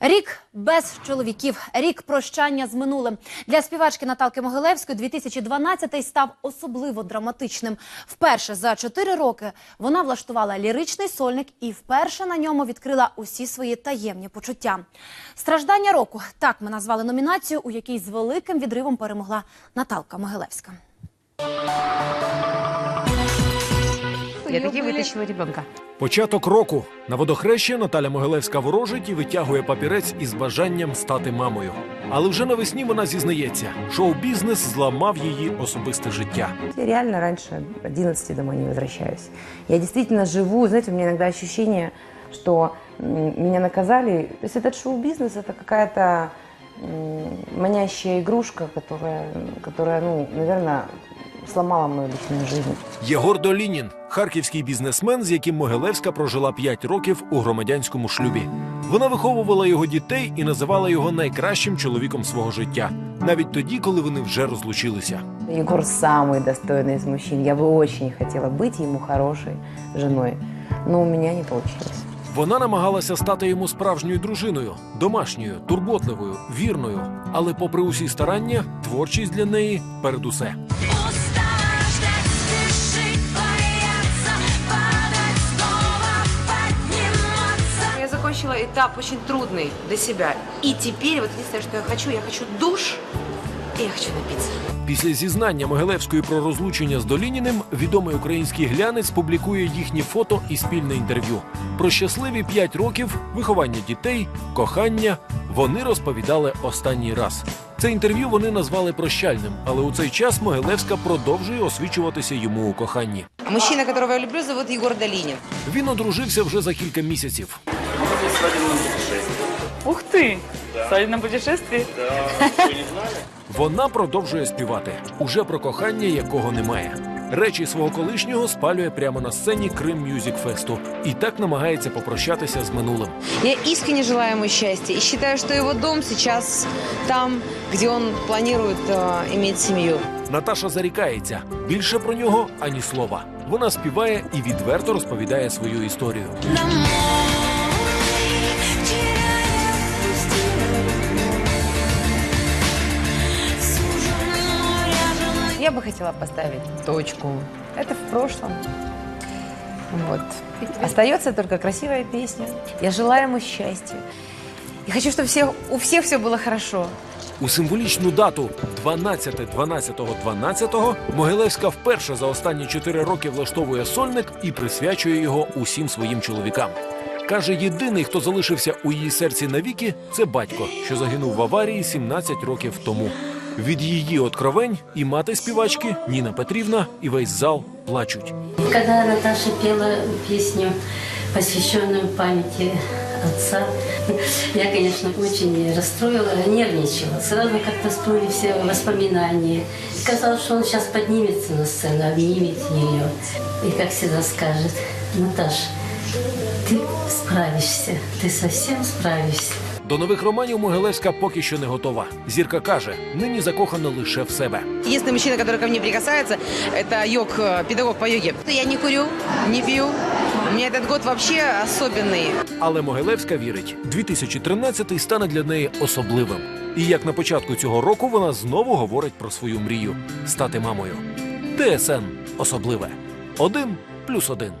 Рік без чоловіків, рік прощання з минулим. Для співачки Наталки Могилевської 2012 став особливо драматичним. Вперше за чотири роки вона влаштувала ліричний сольник і вперше на ньому відкрила усі свої таємні почуття. Страждання року так ми назвали номінацію, у якій з великим відривом перемогла Наталка Могилевська. Я таки вытащила ребенка. Початок року на водохреща Наталя Могилевська ворожить і витягує папірець із бажанням стати мамою. Але вже навесні вона зізнається, шоу-бізнес зламав її особисте життя. Я реально раньше 11 домой не возвращаюсь. Я действительно живу, знаете, у меня иногда ощущение, что м, меня наказали. То есть этот шоу-бизнес это какая-то м, манящая игрушка, которая, которая, ну, наверное, сломала мою личную жизнь. Єгор Долінін харківський бізнесмен, з яким Могилевська прожила 5 років у громадянському шлюбі. Вона виховувала його дітей і називала його найкращим чоловіком свого життя, навіть тоді, коли вони вже розлучилися. Егор самый достойный из мужчин. Я бы очень хотела быть ему хорошей женой, но у меня не получилось. Вона намагалася стати йому справжньою дружиною, домашньою, турботливою, вірною. Але, попри усі старання, творчість для неї передусе. Закончила этап очень трудный для себя. И теперь вот единственное, что я хочу, я хочу душ, и я хочу напиться. Після зізнання Могилевської про розлучення з Долініним відомий український глянець публікує їхні фото і спільне інтерв'ю. Про щасливі п'ять років, виховання дітей, кохання вони розповідали останній раз. Це інтерв'ю вони назвали прощальним, але у цей час Могилевська продовжує освічуватися йому у коханні. Мужчина, которого я люблю, зовут Егор Долинин. Він одружився вже за кілька місяців. Ух ты! Свадебное путешествие? Вона продовжує співати уже про кохання, якого немає. Речі свого колишнього спалює прямо на сцені Крим Мюзік Фесту і так намагається попрощатися з минулим. Я искренне желаю ему счастья и считаю, что его дом сейчас там, где он планирует э, иметь семью. Наташа зарікається більше про нього ані слова. Вона співає і відверто розповідає свою історію. Домой Я бы хотела поставить точку. Это в прошлом. Вот. Остается только красивая песня. Я желаю ему счастья. И хочу, чтобы все, у всех все было хорошо. У символічну дату 12.12.12 Могилевська вперше за останні чотири роки влаштовує сольник і присвячує його усім своїм чоловікам. Каже, єдиний, хто залишився у її серці навіки, це батько, що загинув в аварії 17 років тому. Від її откровень і мати співачки Ніна Петрівна і весь зал плачуть. Когда Наташа пела песню, посвященную памяти отца, я, конечно, очень расстроила, нервничала. Сразу как-то всплыли все воспоминания. Казалось, что он сейчас поднимется на сцену, обнимет ее и, как всегда, скажет, Наташ, ты справишься, ты совсем справишься. До нових романів Могилевська поки що не готова. Зірка каже, нині закохана лише в себе. Единственный мужчина, который ко мне прикасается, это йог, э, педагог по йоге. Я не курю, не пью. У меня этот год вообще особенный. Але Могилевська вірить, 2013 стане для неї особливим. І як на початку цього року вона знову говорить про свою мрію стати мамою. ТСН особливе. Один плюс один.